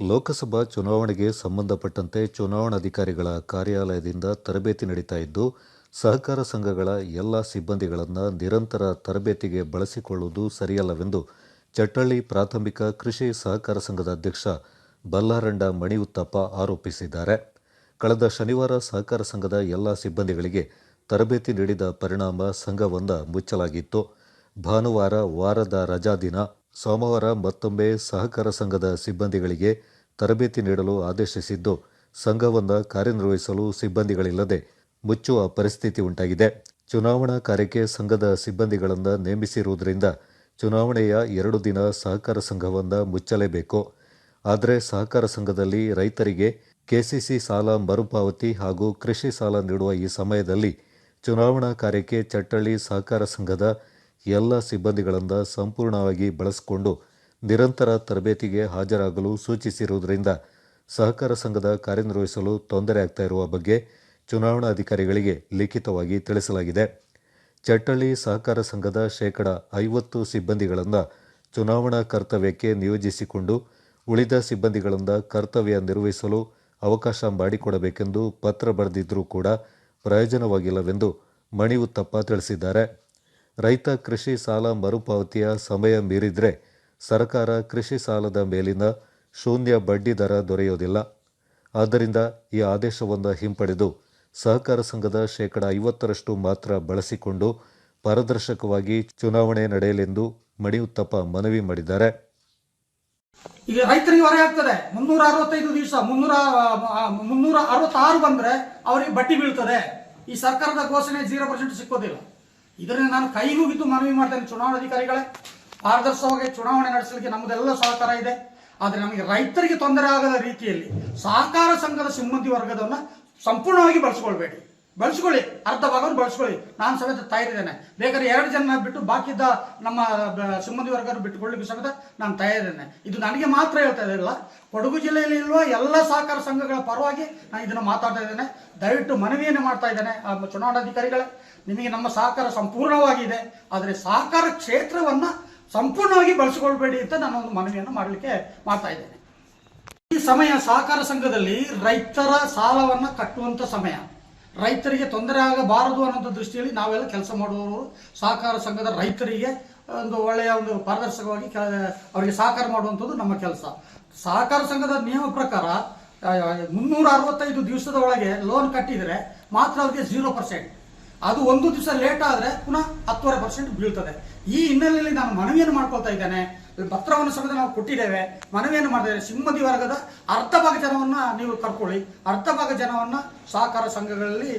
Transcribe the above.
ಲೋಕಸಭಾ ಚುನಾವಣೆಗೆ ಸಂಬಂಧಪಟ್ಟಂತೆ ಚುನಾವಣಾಧಿಕಾರಿಗಳ ಕಾರ್ಯಾಲಯದಿಂದ ತರಬೇತಿ ನಡೀತಾ ಇದ್ದು, ಸಹಕಾರ ಸಂಘಗಳ ಎಲ್ಲ ಸಿಬ್ಬಂದಿಗಳನ್ನು ನಿರಂತರ ತರಬೇತಿಗೆ ಬಳಸಿಕೊಳ್ಳುವುದು ಸರಿಯಲ್ಲವೆಂದು ಚಟ್ಟಳ್ಳಿ ಪ್ರಾಥಮಿಕ ಕೃಷಿ ಸಹಕಾರ ಸಂಘದ ಅಧ್ಯಕ್ಷ ಬಲ್ಲಾರಂಡ ಮಣಿಯುತ್ತಪ್ಪ ಆರೋಪಿಸಿದ್ದಾರೆ. ಕಳೆದ ಶನಿವಾರ ಸಹಕಾರ ಸಂಘದ ಎಲ್ಲ ಸಿಬ್ಬಂದಿಗಳಿಗೆ ತರಬೇತಿ ನೀಡಿದ ಪರಿಣಾಮ ಸಂಘವೊಂದ ಮುಚ್ಚಲಾಗಿತ್ತು. ಭಾನುವಾರ ವಾರದ ರಜಾ ದಿನ ಸೋಮವಾರ ಮತ್ತೊಮ್ಮೆ ಸಹಕಾರ ಸಂಘದ ಸಿಬ್ಬಂದಿಗಳಿಗೆ ತರಬೇತಿ ನೀಡಲು ಆದೇಶಿಸಿದ್ದು, ಸಂಘವನ್ನು ಕಾರ್ಯನಿರ್ವಹಿಸಲು ಸಿಬ್ಬಂದಿಗಳಿಲ್ಲದೆ ಮುಚ್ಚುವ ಪರಿಸ್ಥಿತಿ ಉಂಟಾಗಿದೆ. ಚುನಾವಣಾ ಕಾರ್ಯಕ್ಕೆ ಸಂಘದ ಸಿಬ್ಬಂದಿಗಳನ್ನು ನೇಮಿಸಿರುವುದರಿಂದ ಚುನಾವಣೆಯ ಎರಡು ದಿನ ಸಹಕಾರ ಸಂಘವನ್ನು ಮುಚ್ಚಲೇಬೇಕು. ಆದರೆ ಸಹಕಾರ ಸಂಘದಲ್ಲಿ ರೈತರಿಗೆ ಕೆಸಿಸಿ ಸಾಲ ಮರುಪಾವತಿ ಹಾಗೂ ಕೃಷಿ ಸಾಲ ನೀಡುವ ಈ ಸಮಯದಲ್ಲಿ ಚುನಾವಣಾ ಕಾರ್ಯಕ್ಕೆ ಚಟ್ಟಳ್ಳಿ ಸಹಕಾರ ಸಂಘದ ಎಲ್ಲ ಸಿಬ್ಬಂದಿಗಳಿಂದ ಸಂಪೂರ್ಣವಾಗಿ ಬಳಸಿಕೊಂಡು ನಿರಂತರ ತರಬೇತಿಗೆ ಹಾಜರಾಗಲು ಸೂಚಿಸಿರುವುದರಿಂದ ಸಹಕಾರ ಸಂಘದ ಕಾರ್ಯನಿರ್ವಹಿಸಲು ತೊಂದರೆ ಆಗ್ತಾ ಇರುವ ಬಗ್ಗೆ ಚುನಾವಣಾಧಿಕಾರಿಗಳಿಗೆ ಲಿಖಿತವಾಗಿ ತಿಳಿಸಲಾಗಿದೆ. ಚಟ್ಟಳ್ಳಿ ಸಹಕಾರ ಸಂಘದ ಶೇಕಡ ಐವತ್ತು ಸಿಬ್ಬಂದಿಗಳನ್ನು ಚುನಾವಣಾ ಕರ್ತವ್ಯಕ್ಕೆ ನಿಯೋಜಿಸಿಕೊಂಡು ಉಳಿದ ಸಿಬ್ಬಂದಿಗಳಿಂದ ಕರ್ತವ್ಯ ನಿರ್ವಹಿಸಲು ಅವಕಾಶ ಮಾಡಿಕೊಡಬೇಕೆಂದು ಪತ್ರ ಬರೆದಿದ್ದರೂ ಕೂಡ ಪ್ರಯೋಜನವಾಗಿಲ್ಲವೆಂದು ಮಣಿಯುತ್ತಪ್ಪ ತಿಳಿಸಿದ್ದಾರೆ. ರೈತ ಕೃಷಿ ಸಾಲ ಮರುಪಾವತಿಯ ಸಮಯ ಮೀರಿದರೆ ಸರ್ಕಾರ ಕೃಷಿ ಸಾಲದ ಮೇಲಿನ ಶೂನ್ಯ ಬಡ್ಡಿ ದರ ದೊರೆಯೋದಿಲ್ಲ. ಆದ್ದರಿಂದ ಈ ಆದೇಶವನ್ನು ಹಿಂಪಡೆದು ಸಹಕಾರ ಸಂಘದ ಶೇಕಡ ಐವತ್ತರಷ್ಟು ಮಾತ್ರ ಬಳಸಿಕೊಂಡು ಪಾರದರ್ಶಕವಾಗಿ ಚುನಾವಣೆ ನಡೆಯಲೆಂದು ಮಣಿಯುತ್ತಪ್ಪ ಮನವಿ ಮಾಡಿದ್ದಾರೆ. ಈಗ ರೈತರಿಗೆ ಹೊರೆ ಆಗ್ತದೆ. ಮುನ್ನೂರ ಅರವತ್ತೈದು ದಿವಸ, ಮುನ್ನೂರ ಮುನ್ನೂರ ಅರವತ್ತಾರು ಬಂದ್ರೆ ಅವರಿಗೆ ಬಟ್ಟಿ ಬೀಳ್ತದೆ. ಈ ಸರ್ಕಾರದ ಘೋಷಣೆ ಜೀರೋ ಪರ್ಸೆಂಟ್ ಸಿಕ್ಕೋದಿಲ್ಲ. ಇದರಿಂದ ನಾನು ಕೈ ಮುಗಿದು ಮನವಿ ಮಾಡ್ತೇನೆ ಚುನಾವಣಾಧಿಕಾರಿಗಳೇ ಪಾರದರ್ಶಕವಾಗಿ ಚುನಾವಣೆ ನಡೆಸಲಿಕ್ಕೆ ನಮ್ಮದೆಲ್ಲ ಸಹಕಾರ ಇದೆ. ಆದರೆ ನಮಗೆ ರೈತರಿಗೆ ತೊಂದರೆ ಆಗದ ರೀತಿಯಲ್ಲಿ ಸಹಕಾರ ಸಂಘದ ಸಿಬ್ಬಂದಿ ವರ್ಗದವನ್ನ ಸಂಪೂರ್ಣವಾಗಿ ಬಳಸ್ಕೊಳ್ಬೇಡಿ. ಬಳಸ್ಕೊಳ್ಳಿ ಅರ್ಧ ಭಾಗವನ್ನು ಬಳಸ್ಕೊಳ್ಳಿ. ನಾನು ಸಮೇತ ತಯಾರಿದ್ದೇನೆ ಬೇಕಾದ್ರೆ ಎರಡು ಜನ ಬಿಟ್ಟು ಬಾಕಿದ್ದ ನಮ್ಮ ಸುಮ್ಮನೆ ವರ್ಗರು ಬಿಟ್ಟುಕೊಳ್ಳಿ ಸಮೇತ ನಾನು ತಯಾರಿದ್ದೇನೆ ಇದು ನನಗೆ ಮಾತ್ರ ಹೇಳ್ತಾ ಇರಲಿಲ್ಲ ಕೊಡಗು ಜಿಲ್ಲೆಯಲ್ಲಿ ಇರುವ ಎಲ್ಲ ಸಹಕಾರ ಸಂಘಗಳ ಪರವಾಗಿ ನಾನು ಇದನ್ನು ಮಾತಾಡ್ತಾ ಇದ್ದೇನೆ. ದಯವಿಟ್ಟು ಮನವಿಯನ್ನು ಮಾಡ್ತಾ ಇದ್ದೇನೆ ಚುನಾವಣಾಧಿಕಾರಿಗಳೇ. ನಿಮಗೆ ನಮ್ಮ ಸಹಕಾರ ಸಂಪೂರ್ಣವಾಗಿದೆ, ಆದರೆ ಸಹಕಾರ ಕ್ಷೇತ್ರವನ್ನ ಸಂಪೂರ್ಣವಾಗಿ ಬಳಸಿಕೊಳ್ಬೇಡಿ ಅಂತ ನಾನು ಒಂದು ಮನವಿಯನ್ನು ಮಾಡಲಿಕ್ಕೆ ಮಾಡ್ತಾ ಇದ್ದೇನೆ. ಈ ಸಮಯ ಸಹಕಾರ ಸಂಘದಲ್ಲಿ ರೈತರ ಸಾಲವನ್ನ ಕಟ್ಟುವಂತ ಸಮಯ. ರೈತರಿಗೆ ತೊಂದರೆ ಆಗಬಾರದು ಅನ್ನೋಂಥ ದೃಷ್ಟಿಯಲ್ಲಿ ನಾವೆಲ್ಲ ಕೆಲಸ ಮಾಡುವವರು, ಸಹಕಾರ ಸಂಘದ ರೈತರಿಗೆ ಒಂದು ಒಳ್ಳೆಯ ಒಂದು ಪಾರದರ್ಶಕವಾಗಿ ಅವರಿಗೆ ಸಹಕಾರ ಮಾಡುವಂಥದ್ದು ನಮ್ಮ ಕೆಲಸ. ಸಹಕಾರ ಸಂಘದ ನಿಯಮ ಪ್ರಕಾರ ಮುನ್ನೂರ ಅರವತ್ತೈದು ದಿವಸದ ಒಳಗೆ ಲೋನ್ ಕಟ್ಟಿದರೆ ಮಾತ್ರ ಅವರಿಗೆ ಝೀರೋ ಪರ್ಸೆಂಟ್ ಅದು ಒಂದು ದಿವಸ ಲೇಟ್ ಆದರೆ ಪುನಃ ಹತ್ತುವರೆ ಪರ್ಸೆಂಟ್ ಬೀಳ್ತದೆ. ಈ ಹಿನ್ನೆಲೆಯಲ್ಲಿ ನಾನು ಮನವಿಯನ್ನು ಮಾಡ್ಕೊಳ್ತಾ ಇದ್ದೇನೆ. ಪತ್ರವನ್ನು ಸಮೇತ ನಾವು ಕೊಟ್ಟಿದ್ದೇವೆ. ಮನವಿಯನ್ನು ಮಾಡಿದ್ದೇವೆ. ಸಿಂಹದಿ ವರ್ಗದ ಅರ್ಧ ಭಾಗ ಜನವನ್ನ ನೀವು ಕರ್ಕೊಳ್ಳಿ. ಅರ್ಧ ಭಾಗ ಜನವನ್ನ ಸಹಕಾರ ಸಂಘಗಳಲ್ಲಿ